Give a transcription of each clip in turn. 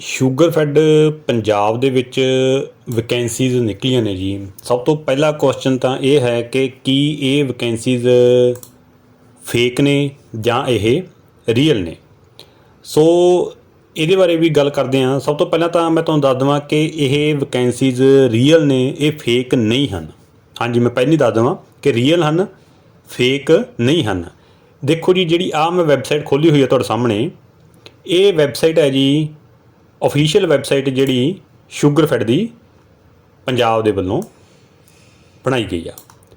Sugar fed Punjab ਦੇ ਵਿੱਚ vacancies ਨਿਕਲੀਆਂ ਨੇ ਜੀ। ਸਭ ਤੋਂ ਪਹਿਲਾ ਕੁਐਸਚਨ ਤਾਂ ਇਹ ਹੈ ਕਿ ਕੀ ਇਹ ਵੈਕੈਂਸੀਜ਼ ਫੇਕ ਨੇ ਜਾਂ ਇਹ ਰੀਅਲ ਨੇ? ਸੋ ਇਹਦੇ ਬਾਰੇ ਵੀ ਗੱਲ ਕਰਦੇ ਹਾਂ। ਸਭ ਤੋਂ ਪਹਿਲਾਂ ਤਾਂ ਮੈਂ ਤੁਹਾਨੂੰ ਦੱਸ ਦਵਾਂ ਕਿ ਇਹ ਵੈਕੈਂਸੀਜ਼ ਰੀਅਲ ਨੇ, ਇਹ ਫੇਕ ਨਹੀਂ ਹਨ। ਹਾਂਜੀ, ਮੈਂ ਪਹਿਲਾਂ ਹੀ ਦੱਸ ਦਵਾਂ ਕਿ ਰੀਅਲ ਹਨ ਫੇਕ ਨਹੀਂ ਹਨ। ਦੇਖੋ ਜੀ, ਜਿਹੜੀ ਆ ਮੈਂ ਵੈਬਸਾਈਟ ਖੋਲੀ ਹੋਈ ਹੈ ਤੁਹਾਡੇ ਸਾਹਮਣੇ, ਇਹ ਵੈਬਸਾਈਟ ਹੈ ਜੀ ਅਫੀਸ਼ੀਅਲ ਵੈਬਸਾਈਟ ਜਿਹੜੀ ਸ਼ੂਗਰਫੈਡ ਦੀ ਪੰਜਾਬ ਦੇ ਵੱਲੋਂ ਬਣਾਈ ਗਈ ਆ।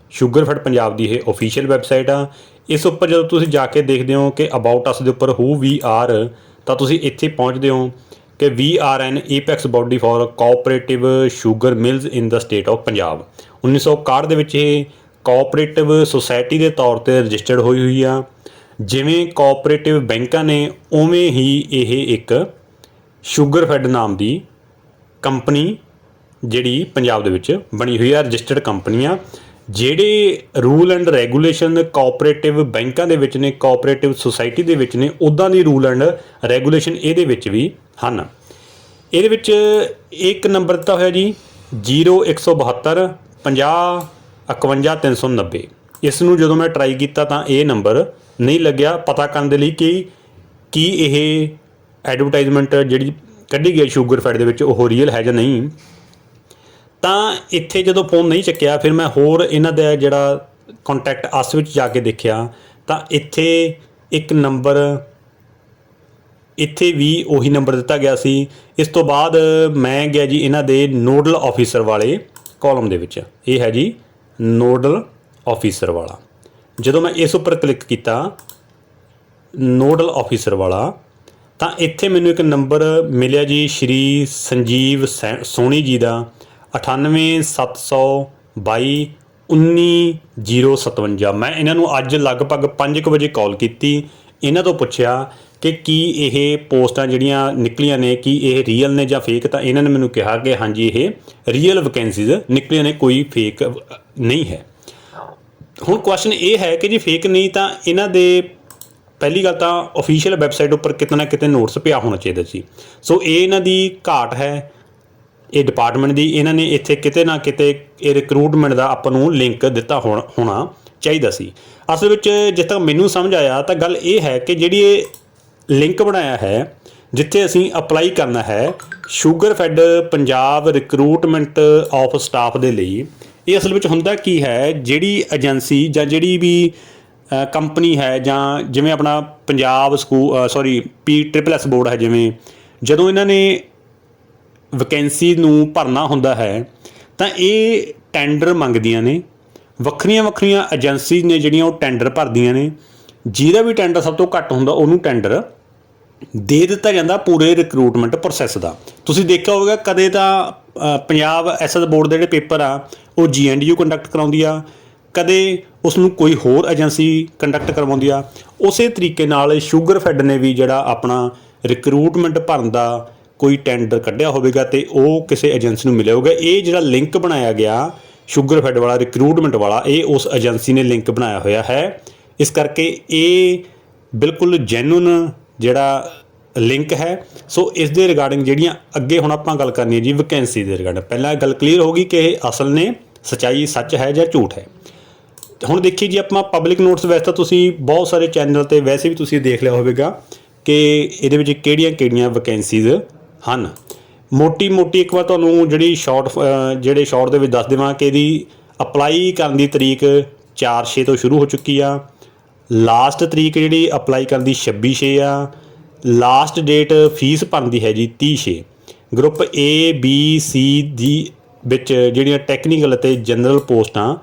ਸ਼ੂਗਰਫੈਡ ਪੰਜਾਬ ਦੀ ਇਹ ਅਫੀਸ਼ੀਅਲ ਵੈਬਸਾਈਟ ਆ। ਇਸ ਉੱਪਰ ਜਦੋਂ ਤੁਸੀਂ ਜਾ ਕੇ ਦੇਖਦੇ ਹੋ ਕਿ ਅਬਾਊਟ ਅਸ ਦੇ ਉੱਪਰ ਹੂ ਵੀ ਆਰ ਤਾਂ ਤੁਸੀਂ ਇੱਥੇ ਪਹੁੰਚਦੇ ਹੋ ਕਿ we are an apex body for cooperative sugar mills in the state of Punjab. 1961 ਦੇ ਵਿੱਚ ਇਹ ਕੋਆਪਰੇਟਿਵ ਸੁਸਾਇਟੀ ਦੇ ਤੌਰ ਤੇ ਰਜਿਸਟਰਡ ਹੋਈ ਹੋਈ ਆ। ਜਿਵੇਂ ਕੋਆਪਰੇਟਿਵ ਬੈਂਕਾਂ ਨੇ, ਉਵੇਂ ਹੀ ਇਹ ਇੱਕ ਸ਼ੂਗਰ ਫੈਡ ਨਾਮ ਦੀ ਕੰਪਨੀ ਜਿਹੜੀ ਪੰਜਾਬ ਦੇ ਵਿੱਚ ਬਣੀ ਹੋਈ ਹੈ ਰਜਿਸਟਰਡ ਕੰਪਨੀ ਆ, ਜਿਹੜੇ ਰੂਲ ਐਂਡ ਰੈਗੂਲੇਸ਼ਨ ਕੋਆਪਰੇਟਿਵ ਬੈਂਕਾਂ ਦੇ ਵਿੱਚ ਨੇ, ਕੋਆਪਰੇਟਿਵ ਸੁਸਾਇਟੀ ਦੇ ਵਿੱਚ ਨੇ ਉਦਾਂ ਦੀ ਰੂਲ ਐਂਡ ਰੈਗੂਲੇਸ਼ਨ ਇਹਦੇ ਵਿੱਚ ਵੀ ਹਨ। ਇਹਦੇ ਵਿੱਚ ਇੱਕ ਨੰਬਰ ਦਿੱਤਾ ਹੋਇਆ ਜੀ 0172 50 51390 ਇਸ ਨੂੰ ਜਦੋਂ ਮੈਂ ਟਰਾਈ ਕੀਤਾ ਤਾਂ ਇਹ ਨੰਬਰ ਨਹੀਂ ਲੱਗਿਆ, ਪਤਾ ਕਰਨ ਦੇ ਲਈ ਕਿ ਕੀ ਇਹ ਐਡਵਰਟਾਈਜ਼ਮੈਂਟ ਜਿਹੜੀ ਕੱਢੀ ਗਈ ਸ਼ੂਗਰ ਫੈਡ ਦੇ ਵਿੱਚ, ਉਹ ਰੀਅਲ ਹੈ ਜਾਂ ਨਹੀਂ? ਤਾਂ ਇੱਥੇ ਜਦੋਂ ਫੋਨ ਨਹੀਂ ਚੱਕਿਆ, ਫਿਰ ਮੈਂ ਹੋਰ ਇਹਨਾਂ ਦਾ ਜਿਹੜਾ ਕੰਟੈਕਟ ਅਸ ਵਿੱਚ ਜਾ ਕੇ ਦੇਖਿਆ, ਤਾਂ ਇੱਥੇ ਇੱਕ ਨੰਬਰ ਇੱਥੇ ਵੀ ਉਹੀ ਨੰਬਰ ਦਿੱਤਾ ਗਿਆ ਸੀ। ਇਸ ਤੋਂ ਬਾਅਦ ਮੈਂ ਗਿਆ ਜੀ ਇਹਨਾਂ ਦੇ ਨੋਡਲ ਆਫੀਸਰ ਵਾਲੇ ਕਾਲਮ ਦੇ ਵਿੱਚ। ਇਹ ਹੈ ਜੀ ਨੋਡਲ ਆਫੀਸਰ ਵਾਲਾ। ਜਦੋਂ ਮੈਂ ਇਸ ਉੱਪਰ ਕਲਿੱਕ ਕੀਤਾ ਨੋਡਲ ਆਫੀਸਰ ਵਾਲਾ ਤਾਂ ਇੱਥੇ ਮੈਨੂੰ ਇੱਕ ਨੰਬਰ ਮਿਲਿਆ ਜੀ, ਸ਼੍ਰੀ ਸੰਜੀਵ ਸੈ- ਸੋਨੀ ਜੀ ਦਾ 98722 19057 ਮੈਂ ਇਹਨਾਂ ਨੂੰ ਅੱਜ ਲਗਭਗ 5:00 ਵਜੇ ਕਾਲ ਕੀਤੀ। ਇਹਨਾਂ ਤੋਂ ਪੁੱਛਿਆ ਕਿ ਕੀ ਇਹ ਪੋਸਟਾਂ ਜਿਹੜੀਆਂ ਨਿਕਲੀਆਂ ਨੇ, ਕੀ ਇਹ ਰੀਅਲ ਨੇ ਜਾਂ ਫੇਕ ਤਾਂ ਇਹਨਾਂ ਨੇ ਮੈਨੂੰ ਕਿਹਾ ਕਿ ਹਾਂਜੀ, ਇਹ ਰੀਅਲ ਵੈਕੈਂਸੀਜ਼ ਨਿਕਲੀਆਂ ਨੇ, ਕੋਈ ਫੇਕ ਨਹੀਂ ਹੈ। ਹੁਣ ਕੁਐਸਚਨ ਇਹ ਹੈ ਕਿ ਜੇ ਫੇਕ ਨਹੀਂ ਤਾਂ ਇਹਨਾਂ ਦੇ ਪਹਿਲੀ ਗੱਲ ਤਾਂ ਅਫੀਸ਼ੀਅਲ ਵੈਬਸਾਈਟ ਉੱਪਰ ਕਿਤੇ ਨਾ ਕਿਤੇ ਨੋਟਸ ਪਿਆ ਹੋਣਾ ਚਾਹੀਦਾ ਸੀ। ਸੋ ਇਹ ਇਹਨਾਂ ਦੀ ਘਾਟ ਹੈ। ਇਹ ਡਿਪਾਰਟਮੈਂਟ ਦੀ ਇਹਨਾਂ ਨੇ ਇੱਥੇ ਕਿਤੇ ਨਾ ਕਿਤੇ ਇਹ ਰਿਕਰੂਟਮੈਂਟ ਦਾ ਆਪਾਂ ਨੂੰ ਲਿੰਕ ਦਿੱਤਾ ਹੋਣਾ ਹੋਣਾ ਚਾਹੀਦਾ ਸੀ। ਅਸਲ ਵਿੱਚ ਜਿੱਥੇ ਤੱਕ ਮੈਨੂੰ ਸਮਝ ਆਇਆ ਤਾਂ ਗੱਲ ਇਹ ਹੈ ਕਿ ਜਿਹੜੀ ਇਹ ਲਿੰਕ ਬਣਾਇਆ ਹੈ, ਜਿੱਥੇ ਅਸੀਂ ਅਪਲਾਈ ਕਰਨਾ ਹੈ sugar fed Punjab recruitment of staff ਦੇ ਲਈ, ਇਹ ਅਸਲ ਵਿੱਚ ਹੁੰਦਾ ਕੀ ਹੈ, ਜਿਹੜੀ ਏਜੰਸੀ ਜਾਂ ਜਿਹੜੀ ਵੀ ਕੰਪਨੀ ਹੈ ਜਾਂ ਜਿਵੇਂ ਆਪਣਾ ਪੰਜਾਬ ਸਕੂ sorry P triple S board ਹੈ ਜਿਵੇਂ ਜਦੋਂ ਇਹਨਾਂ ਨੇ ਵੈਕੈਂਸੀ ਨੂੰ ਭਰਨਾ ਹੁੰਦਾ ਹੈ ਤਾਂ ਇਹ ਟੈਂਡਰ ਮੰਗਦੀਆਂ ਨੇ। ਵੱਖਰੀਆਂ ਵੱਖਰੀਆਂ ਏਜੰਸੀ ਨੇ ਜਿਹੜੀਆਂ ਉਹ ਟੈਂਡਰ ਭਰਦੀਆਂ ਨੇ। ਜਿਹਦਾ ਵੀ ਟੈਂਡਰ ਸਭ ਤੋਂ ਘੱਟ ਹੁੰਦਾ ਉਹਨੂੰ ਟੈਂਡਰ ਦੇ ਦਿੱਤਾ ਜਾਂਦਾ ਪੂਰੇ ਰਿਕਰੂਟਮੈਂਟ ਪ੍ਰੋਸੈਸ ਦਾ। ਤੁਸੀਂ ਦੇਖਿਆ ਹੋਵੇਗਾ ਕਦੇ ਤਾਂ ਅ, ਪੰਜਾਬ ਐਸਐਸ ਬੋਰਡ ਦੇ ਜਿਹੜੇ ਪੇਪਰ ਆ ਉਹ ਜੀਐਨਡੀਯੂ ਕੰਡਕਟ ਕਰਾਉਂਦੀ ਆ ਕਦੇ ਉਸ ਨੂੰ ਕੋਈ ਹੋਰ ਏਜੰਸੀ ਕੰਡਕਟ ਕਰਵਾਉਂਦੀ ਆ, ਉਸੇ ਤਰੀਕੇ ਨਾਲ ਸ਼ੂਗਰ ਫੈਡ ਨੇ ਵੀ ਜਿਹੜਾ ਆਪਣਾ ਰਿਕਰੂਟਮੈਂਟ ਭਰਨ ਦਾ ਕੋਈ ਟੈਂਡਰ ਕੱਢਿਆ ਹੋਵੇਗਾ ਤੇ ਉਹ ਕਿਸੇ ਏਜੰਸੀ ਨੂੰ ਮਿਲਿਆ ਹੋਵੇਗਾ। ਇਹ ਜਿਹੜਾ ਲਿੰਕ ਬਣਾਇਆ ਗਿਆ, ਸ਼ੂਗਰ ਫੈਡ ਵਾਲਾ ਰਿਕਰੂਟਮੈਂਟ ਵਾਲਾ, ਇਹ ਉਸ ਏਜੰਸੀ ਨੇ ਲਿੰਕ ਬਣਾਇਆ ਹੋਇਆ ਹੈ। ਇਸ ਕਰਕੇ ਇਹ ਬਿਲਕੁਲ ਜੈਨੂਨ ਜਿਹੜਾ ਲਿੰਕ ਹੈ। ਸੋ ਇਸ ਦੇ ਰਿਗਾਰਡਿੰਗ ਜਿਹੜੀਆਂ ਅੱਗੇ ਹੁਣ ਆਪਾਂ ਗੱਲ ਕਰਨੀ ਹੈ ਜੀ ਵੈਕੈਂਸੀ ਦੇ ਰਿਗਾਰਡਿੰਗ ਪਹਿਲਾਂ ਗੱਲ ਕਲੀਅਰ ਹੋ ਗਈ ਕਿ ਇਹ ਅਸਲ ਨੇ ਸਚਾਈ ਸੱਚ ਹੈ ਜਾਂ ਝੂਠ ਹੈ। ਹੁਣ ਦੇਖੀ ਜੀ ਆਪਾਂ ਪਬਲਿਕ ਨੋਟਸ ਵੈਸੇ ਤਾਂ ਤੁਸੀਂ ਬਹੁਤ ਸਾਰੇ ਚੈਨਲ ਤੇ ਵੈਸੇ ਵੀ ਤੁਸੀਂ ਦੇਖ ਲਿਆ ਹੋਵੇਗਾ ਕਿ ਇਹਦੇ ਵਿੱਚ ਕਿਹੜੀਆਂ-ਕਿਹੜੀਆਂ ਵੈਕੈਂਸੀਜ਼ ਹਨ। ਮੋਟੀ ਮੋਟੀ ਇੱਕ ਵਾਰ ਤੁਹਾਨੂੰ ਜਿਹੜੀ ਸ਼ਾਰਟ ਜਿਹੜੇ ਸ਼ਾਰਟ ਦੇ ਵਿੱਚ ਦੱਸ ਦੇਵਾਂ ਕਿ ਇਹਦੀ ਅਪਲਾਈ ਕਰਨ ਦੀ ਤਰੀਕ 4/6 ਤੋਂ ਸ਼ੁਰੂ ਹੋ ਚੁੱਕੀ ਆ। ਲਾਸਟ ਤਰੀਕ ਜਿਹੜੀ ਅਪਲਾਈ ਕਰਨ ਦੀ 26/6 ਆ। ਲਾਸਟ ਡੇਟ ਫੀਸ ਭਰਨ ਦੀ ਹੈ ਜੀ 30/6 ਗਰੁੱਪ A, B, C ਦੀ ਵਿੱਚ ਜਿਹੜੀਆਂ ਟੈਕਨੀਕਲ ਅਤੇ ਜਨਰਲ ਪੋਸਟਾਂ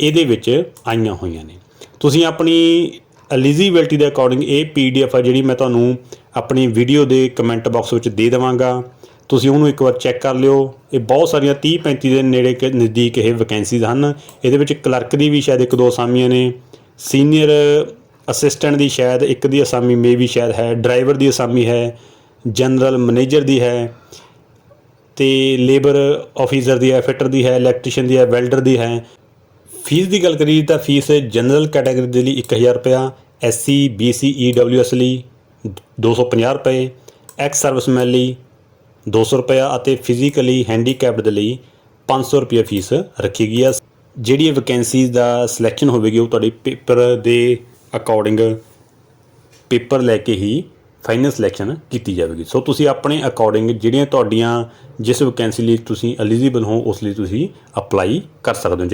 ਇਹਦੇ ਵਿੱਚ ਆਈਆਂ ਹੋਈਆਂ ਨੇ। ਤੁਸੀਂ ਆਪਣੀ ਐਲੀਜੀਬਿਲਟੀ ਦੇ ਅਕੋਰਡਿੰਗ ਇਹ ਪੀਡੀਐਫ ਆ ਜਿਹੜੀ ਮੈਂ ਤੁਹਾਨੂੰ ਆਪਣੀ ਵੀਡੀਓ ਦੇ ਕਮੈਂਟ ਬਾਕਸ ਵਿੱਚ ਦੇ ਦੇਵਾਂਗਾ। ਤੁਸੀਂ ਉਹਨੂੰ ਇੱਕ ਵਾਰ ਚੈੱਕ ਕਰ ਲਿਓ। ਇਹ ਬਹੁਤ ਸਾਰੀਆਂ 30 35 ਦੇ ਨੇੜੇ ਕੇ ਨਜ਼ਦੀਕ ਇਹ ਵੈਕੈਂਸੀਜ਼ ਹਨ। ਇਹਦੇ ਵਿੱਚ ਕਲਰਕ ਦੀ ਵੀ ਸ਼ਾਇਦ ਇੱਕ ਦੋ ਅਸਾਮੀਆਂ ਨੇ। ਸੀਨੀਅਰ ਅਸਿਸਟੈਂਟ ਦੀ ਸ਼ਾਇਦ ਇੱਕ ਦੀ ਅਸਾਮੀ ਮੇ ਵੀ ਸ਼ਾਇਦ ਹੈ। ਡਰਾਈਵਰ ਦੀ ਅਸਾਮੀ ਹੈ। ਜਨਰਲ ਮੈਨੇਜਰ ਦੀ ਹੈ। ਤੇ ਲੇਬਰ ਆਫੀਸਰ ਦੀ ਹੈ ਫਿਟਰ ਦੀ ਹੈ ਇਲੈਕਟ੍ਰੀਸ਼ੀਅਨ ਦੀ ਹੈ ਵੈਲਡਰ ਦੀ ਹੈ। ਫੀਸ ਦੀ ਗੱਲ ਕਰੀਏ ਤਾਂ ਫੀਸ ਜਨਰਲ ਕੈਟਾਗਰੀ ਦੇ ਲਈ 1000 ਰੁਪਇਆ ਐਸਸੀ ਬੀਸੀ ਈਡਬਲਯੂਐਸ ਲਈ 250 ਰੁਪਏ ਐਕਸ ਸਰਵਿਸਮੈਨ ਲਈ 200 ਰੁਪਇਆ ਅਤੇ ਫਿਜ਼ੀਕਲੀ ਹੈਂਡੀਕੈਪਡ ਦੇ ਲਈ 500 ਰੁਪਇਆ ਫੀਸ ਰੱਖੀ ਗਈ ਹੈ। ਜਿਹੜੀ ਵੈਕੈਂਸੀ ਦਾ ਸਿਲੈਕਸ਼ਨ ਹੋਵੇਗੀ ਉਹ ਤੁਹਾਡੀ ਪੇਪਰ ਦੇ ਅਕੋਰਡਿੰਗ ਪੇਪਰ ਲੈ ਕੇ ਹੀ ਫਾਈਨਲ ਸਿਲੈਕਸ਼ਨ ਕੀਤੀ ਜਾਵੇਗੀ। ਸੋ ਤੁਸੀਂ ਆਪਣੇ ਅਕੋਰਡਿੰਗ ਜਿਹੜੀਆਂ ਤੁਹਾਡੀਆਂ ਜਿਸ ਵੈਕੈਂਸੀ ਲਈ ਤੁਸੀਂ ਐਲੀਜੀਬਲ ਹੋ, ਉਸ ਲਈ ਤੁਸੀਂ ਅਪਲਾਈ ਕਰ ਸਕਦੇ ਹੋ।